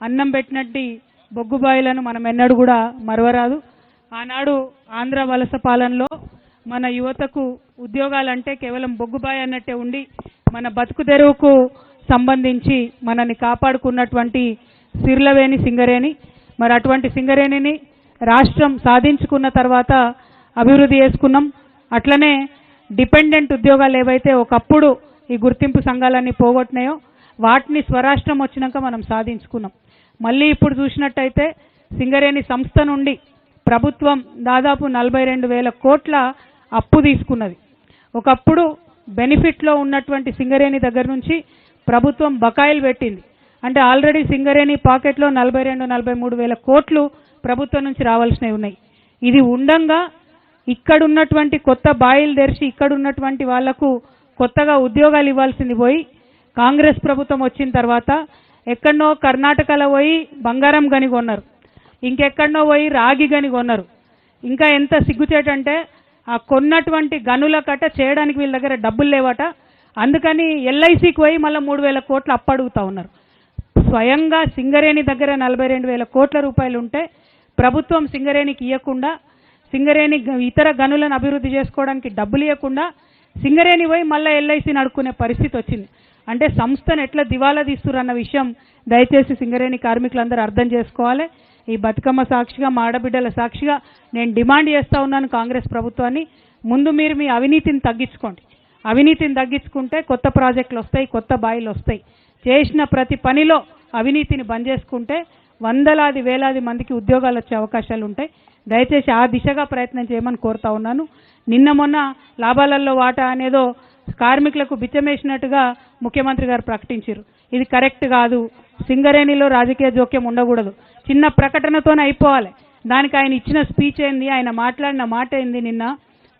అన్నం పెట్టినట్టు బొగ్గుబాయిలను మనం ఎన్నడూ కూడా మరవరాదు. ఆనాడు ఆంధ్ర వలస పాలనలో మన యువతకు ఉద్యోగాలంటే కేవలం బొగ్గుబాయి అన్నట్టే ఉండి మన బతుకు తెరువుకు సంబంధించి మనని కాపాడుకున్నటువంటి సిర్లవేణి సింగరేణి. మరి అటువంటి సింగరేణిని రాష్ట్రం సాధించుకున్న తర్వాత అభివృద్ధి చేసుకున్నాం. అట్లనే డిపెండెంట్ ఉద్యోగాలు ఏవైతే ఒకప్పుడు ఈ గుర్తింపు సంఘాలన్నీ పోగొట్టినాయో వాటిని స్వరాష్ట్రం వచ్చినాక మనం సాధించుకున్నాం. మళ్ళీ ఇప్పుడు చూసినట్టయితే సింగరేణి సంస్థ నుండి ప్రభుత్వం దాదాపు నలభై రెండు వేల కోట్ల అప్పు తీసుకున్నది. ఒకప్పుడు బెనిఫిట్లో ఉన్నటువంటి సింగరేణి దగ్గర నుంచి ప్రభుత్వం బకాయిలు పెట్టింది. అంటే ఆల్రెడీ సింగరేణి పాకెట్లో నలభై రెండు నలభై మూడు వేల కోట్లు ప్రభుత్వం నుంచి రావాల్సినవి ఉన్నాయి. ఇది ఉండంగా ఇక్కడ ఉన్నటువంటి కొత్త బాయిలు తెరిచి ఇక్కడ ఉన్నటువంటి వాళ్ళకు కొత్తగా ఉద్యోగాలు ఇవ్వాల్సింది పోయి కాంగ్రెస్ ప్రభుత్వం వచ్చిన తర్వాత ఎక్కడనో కర్ణాటకలో పోయి బంగారం గని కొన్నారు. ఇంకెక్కడనో పోయి రాగి గని కొన్నారు. ఇంకా ఎంత సిగ్గుచేటంటే ఆ కొన్నటువంటి గనుల కట్ట చేయడానికి వీళ్ళ దగ్గర డబ్బులు లేవట. అందుకని ఎల్ఐసికి పోయి మళ్ళీ మూడు వేల కోట్లు అప్పడుగుతా ఉన్నారు. స్వయంగా సింగరేణి దగ్గర నలభై రెండు వేల కోట్ల రూపాయలు ఉంటే ప్రభుత్వం సింగరేణికి ఇవ్వకుండా సింగరేణి ఇతర గనులను అభివృద్ధి చేసుకోవడానికి డబ్బులు ఇవ్వకుండా సింగరేణి పోయి మళ్ళీ ఎల్ఐసి నడుకునే పరిస్థితి వచ్చింది. అంటే సంస్థను ఎట్లా దివాలా తీస్తురన్న అన్న విషయం దయచేసి సింగరేణి కార్మికులందరూ అర్థం చేసుకోవాలి. ఈ బతుకమ్మ సాక్షిగా మా ఆడబిడ్డల సాక్షిగా నేను డిమాండ్ చేస్తూ ఉన్నాను కాంగ్రెస్ ప్రభుత్వాన్ని. ముందు మీరు మీ అవినీతిని తగ్గించుకోండి. అవినీతిని తగ్గించుకుంటే కొత్త ప్రాజెక్టులు వస్తాయి కొత్త బాయిలు వస్తాయి. చేసిన ప్రతి పనిలో అవినీతిని బంద్ చేసుకుంటే వందలాది వేలాది మందికి ఉద్యోగాలు వచ్చే అవకాశాలు ఉంటాయి. దయచేసి ఆ దిశగా ప్రయత్నం చేయమని కోరుతా ఉన్నాను. నిన్న మొన్న లాభాలలో వాటా అనేదో కార్మికులకు బిచ్చమేసినట్టుగా ముఖ్యమంత్రి గారు ప్రకటించారు. ఇది కరెక్ట్ కాదు. సింగరేణిలో రాజకీయ జోక్యం ఉండకూడదు. చిన్న ప్రకటనతోనే అయిపోవాలి. దానికి ఆయన ఇచ్చిన స్పీచ్ ఏంది? ఆయన మాట్లాడిన మాట ఏంది? నిన్న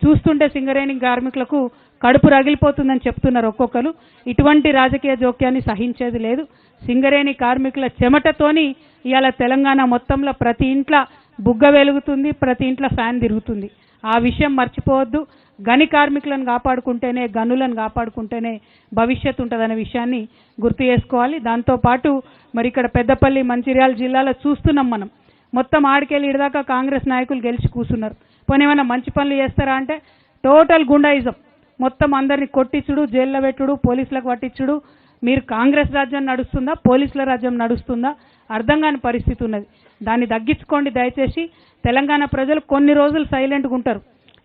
చూస్తుంటే సింగరేణి కార్మికులకు కడుపు రగిలిపోతుందని చెప్తున్నారు ఒక్కొక్కరు. ఇటువంటి రాజకీయ జోక్యాన్ని సహించేది లేదు. సింగరేణి కార్మికుల చెమటతోని ఇవాళ తెలంగాణ మొత్తంలో ప్రతి ఇంట్లో బుగ్గ వెలుగుతుంది ప్రతి ఇంట్లో ఫ్యాన్ తిరుగుతుంది. ఆ విషయం మర్చిపోవద్దు. గని కార్మికులను కాపాడుకుంటేనే గనులను కాపాడుకుంటేనే భవిష్యత్తు ఉంటుందనే విషయాన్ని గుర్తు చేసుకోవాలి. దాంతోపాటు మరి ఇక్కడ పెద్దపల్లి మంచిర్యాల జిల్లాలో చూస్తున్నాం మనం. మొత్తం ఆడికెళ్ళిడదాకా కాంగ్రెస్ నాయకులు గెలిచి కూర్చున్నారు. పోనీ ఏమైనా మంచి పనులు చేస్తారా అంటే టోటల్ గుండాయిజం. మొత్తం అందరిని కొట్టించుడు జైల్లో పెట్టుడు పోలీసులకు పట్టించుడు. మీరు కాంగ్రెస్ రాజ్యం నడుస్తుందా పోలీసుల రాజ్యం నడుస్తుందా? అర్థం కాని పరిస్థితి ఉన్నది. దాన్ని తగ్గించుకోండి దయచేసి. తెలంగాణ ప్రజలు కొన్ని రోజులు సైలెంట్గా ఉంటారు.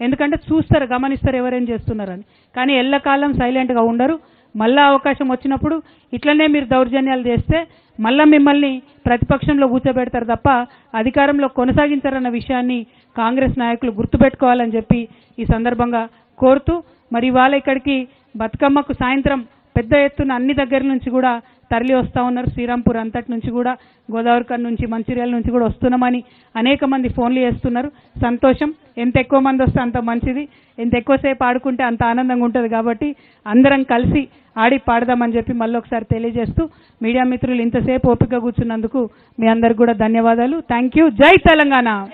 ఎందుకంటే చూస్తారు గమనిస్తారు ఎవరేం చేస్తున్నారని. కానీ ఎల్లకాలం సైలెంట్గా ఉండరు. మళ్ళా అవకాశం వచ్చినప్పుడు ఇట్లనే మీరు దౌర్జన్యాలు చేస్తే మళ్ళా మిమ్మల్ని ప్రతిపక్షంలో కూర్చోబెడతారు తప్ప అధికారంలో కొనసాగించారన్న విషయాన్ని కాంగ్రెస్ నాయకులు గుర్తుపెట్టుకోవాలని చెప్పి ఈ సందర్భంగా కోరుతూ మరి ఇవాళ ఇక్కడికి బతుకమ్మకు సాయంత్రం పెద్ద ఎత్తున అన్ని దగ్గర నుంచి కూడా తరలి వస్తూ ఉన్నారు. శ్రీరాంపూర్ అంతటి నుంచి కూడా గోదావరికర్ నుంచి మంచిర్యాల నుంచి కూడా వస్తున్నామని అనేక మంది ఫోన్లు చేస్తున్నారు. సంతోషం. ఎంత ఎక్కువ మంది వస్తే అంత మంచిది. ఎంత ఎక్కువసేపు ఆడుకుంటే అంత ఆనందంగా ఉంటుంది కాబట్టి అందరం కలిసి ఆడి పాడదామని చెప్పి మళ్ళీ ఒకసారి తెలియజేస్తూ మీడియా మిత్రులు ఇంతసేపు ఓపిక కూర్చున్నందుకు మీ అందరికి కూడా ధన్యవాదాలు. థ్యాంక్ యూ జై తెలంగాణ.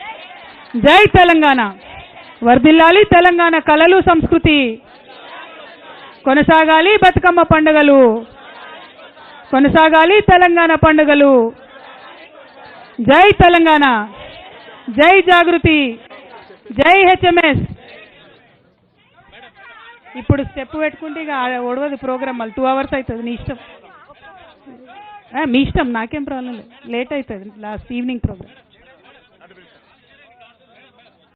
జై తెలంగాణ. వర్ధిల్లాలి తెలంగాణ కళలు సంస్కృతి. కొనసాగాలి బతుకమ్మ పండుగలు. కొనసాగాలి తెలంగాణ పండుగలు. జై తెలంగాణ. జై జాగృతి. జై హెచ్ఎంఎస్. ఇప్పుడు స్టెప్ పెట్టుకుంటే ఇక ఆ- ప్రోగ్రామ్ మళ్ళీ టూ అవర్స్ అవుతుంది నీ ఇష్టం. మీ ఇష్టం నాకేం ప్రాబ్లం లేదు. లేట్ అవుతుంది లాస్ట్ ఈవినింగ్ ప్రోగ్రామ్